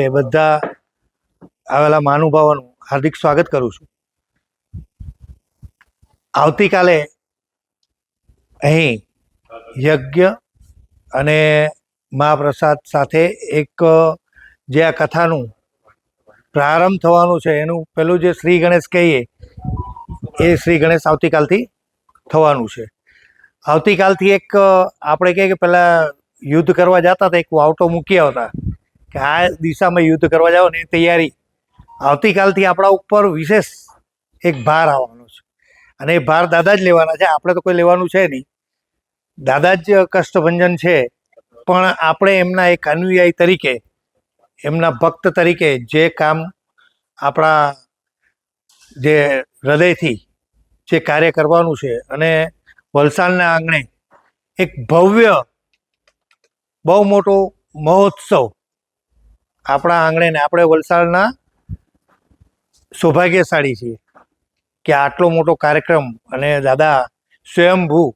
કે બધા આવેલા મહાનુભાવોનું હાર્દિક સ્વાગત કરું છું. આવતીકાલે અહીં યજ્ઞ અને મહાપ્રસાદ સાથે એક, જે આ કથાનું પ્રારંભ થવાનું છે, એનું પેલું જે શ્રી ગણેશ કહીએ, એ શ્રી ગણેશ આવતીકાલથી થવાનું છે. આવતીકાલથી એક, આપણે કહીએ કે પેલા યુદ્ધ કરવા જતા હતા, એક વાવટો મૂકી આવતા. કે આ દિશામાં યુદ્ધ કરવા જાઓ ને એ તૈયારી. આવતીકાલથી આપણા ઉપર વિશેષ એક ભાર આવવાનો છે. અને એ ભાર દાદા જ લેવાના છે. આપણે તો કોઈ લેવાનું છે નહીં. દાદા જ કષ્ટભંજન છે. પણ આપણે એમના એક અનુયાયી તરીકે, એમના ભક્ત તરીકે જે કામ આપણા જે હૃદયથી જે કાર્ય કરવાનું છે અને વલસાડના આંગણે એક ભવ્ય, બહુ મોટો મહોત્સવ આપણા આંગણે ને આપણે વલસાડના સૌભાગ્યશાળી છીએ કે આટલો મોટો કાર્યક્રમ અને દાદા સ્વયંભૂ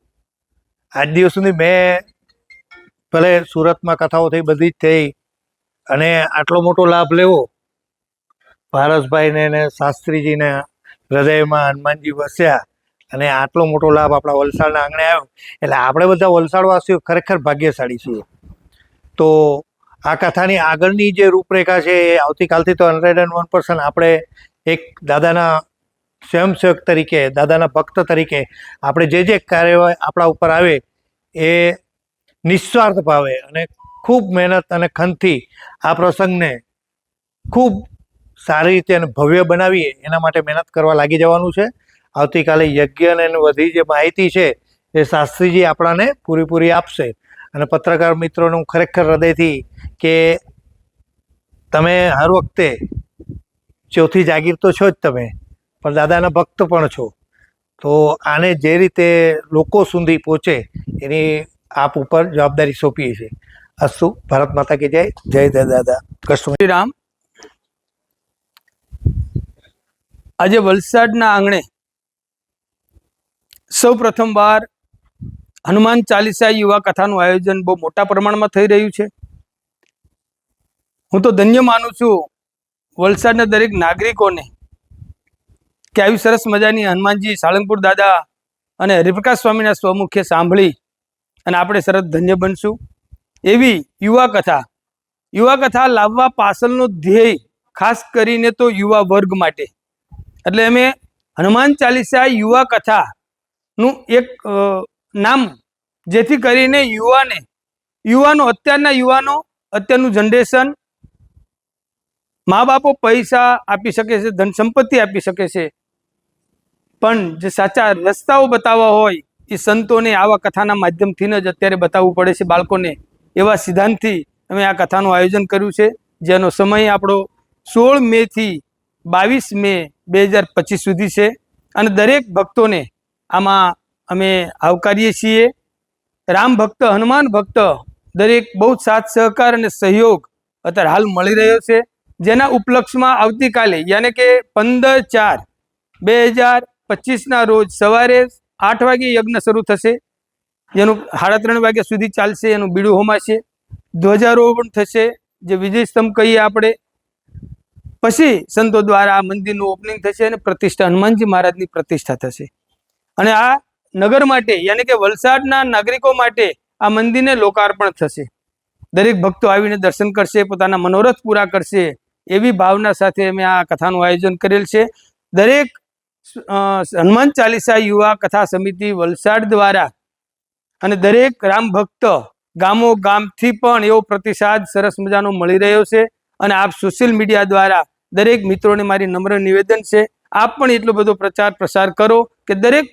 આજ દિવસ સુધી મેં ભલે સુરતમાં કથાઓ થઈ, બધી જ થઈ અને આટલો મોટો લાભ લેવો ભારસભાઈને ને શાસ્ત્રીજીને હૃદયમાં હનુમાનજી વસ્યા અને આટલો મોટો લાભ આપણા વલસાડના આંગણે આવ્યો. એટલે આપણે બધા વલસાડવાસીઓ ખરેખર ભાગ્યશાળી છીએ. તો આ કથાની આગળની જે રૂપરેખા છે એ આવતીકાલથી તો હંડ્રેડ એન્ડ વન પર્સન્ટ આપણે એક દાદાના સ્વયંસેવક તરીકે, દાદાના ભક્ત તરીકે આપણે જે જે કાર્ય આપણા ઉપર આવે એ નિસ્વાર્થ ભાવે અને ખૂબ મહેનત અને ખંતથી આ પ્રસંગને ખૂબ સારી રીતે અને ભવ્ય બનાવીએ એના માટે મહેનત કરવા લાગી જવાનું છે. આવતીકાલે યજ્ઞ અને એની બધી જે માહિતી છે એ શાસ્ત્રીજી આપણાને પૂરેપૂરી આપશે. અને પત્રકાર મિત્રોનું ખરેખર હૃદયથી કે તમે હર વખતે ચોથી જાગીર તો છો જ તમે, પણ દાદાના ભક્ત પણ છો. તો આને જે રીતે લોકો સુધી પહોંચે એની આપ ઉપર જવાબદારી સોંપીએ છીએ. અસ્તુ, ભારત માતા કે જય જય જય દાદા. કૃષ્ણ શ્રી રામ આજે વલસાડના આંગણે સૌ પ્રથમવાર હનુમાન ચાલીસા યુવા કથાનું આયોજન બહુ મોટા પ્રમાણમાં થઈ રહ્યું છે. હું તો ધન્ય માનું છું વલસાડના દરેક નાગરિકોને કે આવી સરસ મજાની હનુમાનજી, સાળંગપુર દાદા અને હરિપ્રકાશ સ્વામીના સ્વમુખ્ય સાંભળી અને આપણે સરસ ધન્ય બનશું. એવી યુવા કથા યુવા કથા લાવવા પાછળનો ધ્યેય ખાસ કરીને તો યુવા વર્ગ માટે. એટલે અમે હનુમાન ચાલીસા યુવા કથાનું એક નામ, જેથી કરીને યુવાને, યુવાનો, અત્યારના યુવાનો, અત્યારનું જનરેશન મા બાપો પૈસા આપી શકે છે, ધન સંપત્તિ આપી શકે છે. પણ જે સાચા રસ્તાઓ બતાવવા હોય, એ સંતોને આવા કથાના માધ્યમથી જ અત્યારે બતાવવું પડે છે બાળકોને. એવા સિદ્ધાંતથી અમે આ કથાનું આયોજન કર્યું છે, જેનો સમય આપણો સોળ મેથી બાવીસ મે બે હજાર પચીસ સુધી છે. અને દરેક ભક્તોને આમાં અમે આવકારીએ છીએ. રામ ભક્ત, હનુમાન ભક્ત દરેક બહુ જ સાથ, સહકાર અને સહયોગ અત્યારે હાલ મળી રહ્યો છે. જેના ઉપલક્ષમાં આવતીકાલે યાને કે પંદર ચાર બે હજાર પચીસના રોજ સવારે આઠ વાગે યજ્ઞ શરૂ થશે. જેનું સાડા ત્રણ વાગ્યા સુધી ચાલશે, એનું બીડું હોમાશે. ધ્વજારોહણ થશે, જે વિજય સ્તંભ કહીએ આપણે. પછી સંતો દ્વારા આ મંદિરનું ઓપનિંગ થશે અને પ્રતિષ્ઠા, હનુમાનજી મહારાજની પ્રતિષ્ઠા થશે. અને આ નગર માટે યાની કે વલસાડના નાગરિકો માટે આ મંદિરને લોકાર્પણ થશે. દરેક ભક્તો આવીને દર્શન કરશે, પોતાના મનોરથ પૂરા કરશે એવી ભાવના સાથે અમે આ કથાનું આયોજન કરેલ છે. દરેક હનુમાન ચાલીસા યુવા કથા સમિતિ વલસાડ દ્વારા અને દરેક રામ ભક્ત ગામો ગામથી પણ એવો પ્રતિસાદ સરસ મજાનો મળી રહ્યો છે. અને આપ સોશિયલ મીડિયા દ્વારા દરેક મિત્રોને મારી નમ્ર નિવેદન છે. આપ પણ એટલો બધો પ્રચાર પ્રસાર કરો કે દરેક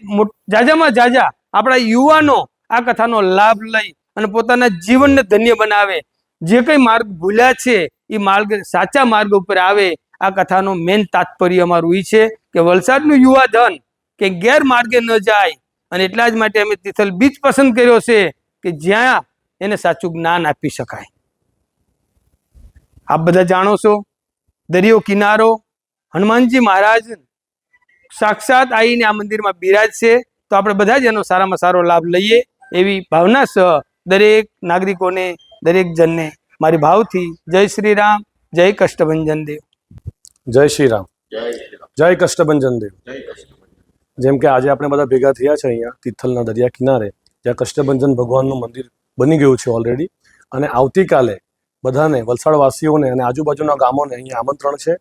જાજામાં જાજા આપણા યુવાનો આ કથાનો લાભ લઈ અને પોતાના જીવનને ધન્ય બનાવે. જે કંઈ માર્ગ ભૂલ્યા છે, એ માર્ગ, સાચા માર્ગ ઉપર આવે. આ કથાનો મેન તાત્પર્ય અમારું એ છે કે વલસાડનું યુવા ધન કે ગેરમાર્ગે ન જાય. અને એટલા જ માટે અમે તિથલ બીચ પસંદ કર્યો છે કે જ્યાં એને સાચું જ્ઞાન આપી શકાય. આપ બધા જાણો છો, દરિયો કિનારો, હનુમાનજી મહારાજ સાક્ષાત આવીને આ મંદિરમાં બિરાજ છે. તો આપણે બધા જ એનો સારામાં સારો લાભ લઈએ એવી ભાવના સહ દરેક નાગરિકોને દરેક જનને મારી ભાવથી જય શ્રી રામ જય કષ્ટભંજન દેવ. જય શ્રી રામ. જય કષ્ટભંજન દેવ. જેમ કે આજે આપણે બધા ભેગા થયા છે અહીંયા તિથલના દરિયા કિનારે જ્યાં કષ્ટભંજન ભગવાનનું મંદિર બની ગયું છે ઓલરેડી અને આવતીકાલે બધાને વલસાડવાસીઓને અને આજુબાજુના ગામોને અહીંયા આમંત્રણ છે.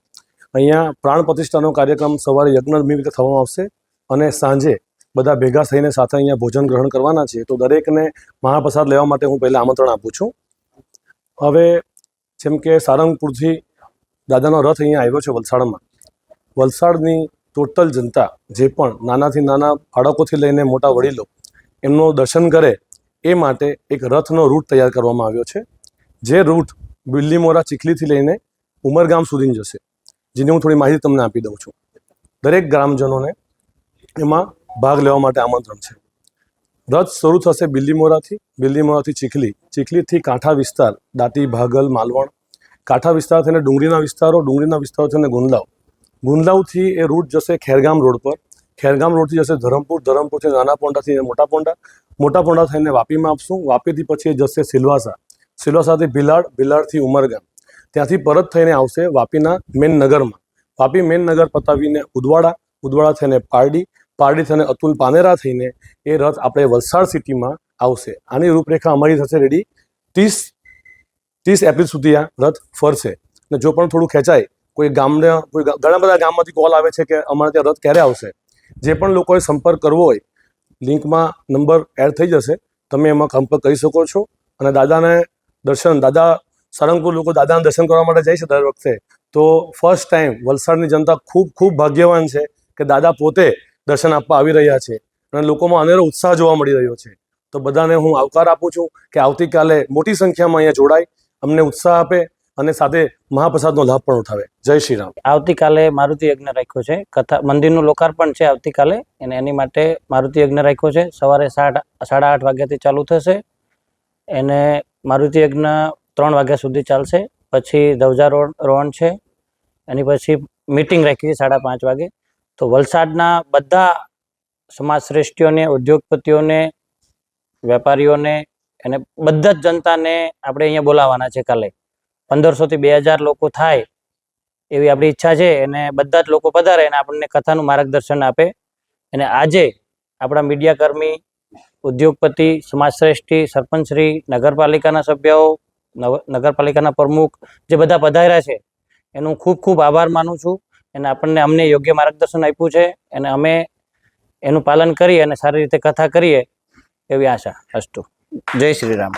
અહીંયા પ્રાણ પ્રતિષ્ઠાનો કાર્યક્રમ સવારે યજ્ઞ નિમિત્તે થવામાં આવશે અને સાંજે બધા ભેગા થઈને સાથે અહીંયા ભોજન ગ્રહણ કરવાના છે. તો દરેકને મહાપ્રસાદ લેવા માટે હું પહેલાં આમંત્રણ આપું છું. હવે જેમ કે સારંગપુરથી દાદાનો રથ અહીંયા આવ્યો છે વલસાડમાં. વલસાડની ટોટલ જનતા જે પણ નાનાથી નાના બાળકોથી લઈને મોટા વડીલો એમનું દર્શન કરે એ માટે એક રથનો રૂટ તૈયાર કરવામાં આવ્યો છે. જે રૂટ બિલ્લીમોરા ચીખલીથી લઈને ઉમરગામ સુધી જશે. જેની હું થોડી માહિતી તમને આપી દઉં છું. દરેક ગ્રામજનોને એમાં ભાગ લેવા માટે આમંત્રણ છે. રથ શરૂ થશે બિલ્લીમોરાથી બિલ્લીમોરાથી ચીખલી. ચીખલીથી કાંઠા વિસ્તાર દાંતી ભાગલ, માલવણ. કાંઠા વિસ્તાર થઈને ડુંગળીના વિસ્તારો ડુંગળીના વિસ્તારો થઈને ગુંદલાવ. ગુંદલાવથી એ રૂટ જશે ખેરગામ રોડ પર. ખેરગામ રોડથી જશે ધરમપુર. ધરમપુરથી નાના પોંડાથી મોટા પોંડા. મોટા પોંડા થઈને વાપીમાં આપશું. વાપીથી પછી જશે સિલવાસા. સિલવાસાથી ભિલાડ, ભિલાડથી ઉમરગામ. ત્યાંથી પરત થઈને આવશે વાપીના મેન નગરમાં. વાપી મેન નગર પતાવીને ઉદવાડા ઉદવાડા થઈને પારડી પારડી થઈને અતુલ પાનેરા થઈને એ રથ આપણે વલસાડ સિટીમાં આવશે. આની રૂપરેખા અમારી થશે રેડી. ત્રીસ ત્રીસ એપ્રિલ સુધી આ રથ ફરશે. અને જો પણ થોડું ખેંચાય, કોઈ ગામને, કોઈ ઘણા બધા ગામમાંથી કોલ આવે છે કે અમારે ત્યાં રથ ક્યારે આવશે. જે પણ લોકોએ સંપર્ક કરવો હોય, લિંકમાં નંબર એડ થઈ જશે. તમે એમાં સંપર્ક કરી શકો છો. અને દાદાને દર્શન, દાદા સારંગપુર લોકો દાદાના દર્શન કરવા માટે જાય છે દર વખતે. તો ફર્સ્ટ ટાઈમ વલસાડની જનતા ખૂબ ખૂબ ભાગ્યવાન છે કે દાદા પોતે દર્શન આપવા આવી રહ્યા છે અને લોકોમાં અનેરો ઉત્સાહ જોવા મળી રહ્યો છે. તો બધાને હું આવકાર આપું છું કે આવતીકાલે મોટી સંખ્યામાં અહીંયા જોડાય, અમને ઉત્સાહ આપે અને સાથે મહાપ્રસાદનો લાભ પણ ઉઠાવે. જય શ્રી રામ. આવતીકાલે મારુતિ યજ્ઞ રાખ્યો છે. કથા, મંદિરનું લોકાર્પણ છે આવતીકાલે અને એની માટે મારુતિ યજ્ઞ રાખ્યો છે. સવારે સાડા સાડા આઠ વાગ્યાથી ચાલુ થશે. એને મારુતિ યજ્ઞ ત્રણ વાગ્યા સુધી ચાલશે. પછી ધ્વજારોહણ રોહણ છે. એની પછી મિટિંગ રાખી છે સાડા પાંચ વાગે. તો વલસાડના બધા સમાજ શ્રેષ્ઠીઓને ઉદ્યોગપતિઓને, વેપારીઓને અને બધા જ જનતાને આપણે અહીંયા બોલાવવાના છે કાલે. પંદરસોથી બે હજાર લોકો થાય એવી આપણી ઈચ્છા છે. અને બધા જ લોકો પધારે અને આપણને કથાનું માર્ગદર્શન આપે. અને આજે આપણા મીડિયા કર્મી ઉદ્યોગપતિ, સમાજશ્રેષ્ઠી, સરપંચશ્રી, નગરપાલિકાના સભ્યો નગરપાલિકાના પ્રમુખ જે બધા પધાર્યા છે, એનું ખૂબ ખૂબ આભાર માનું છું. અને આપણને અમને યોગ્ય માર્ગદર્શન આપ્યું છે. અને અમે એનું પાલન કરીએ અને સારી રીતે કથા કરીએ એવી આશા અસ્તુ જય શ્રી રામ.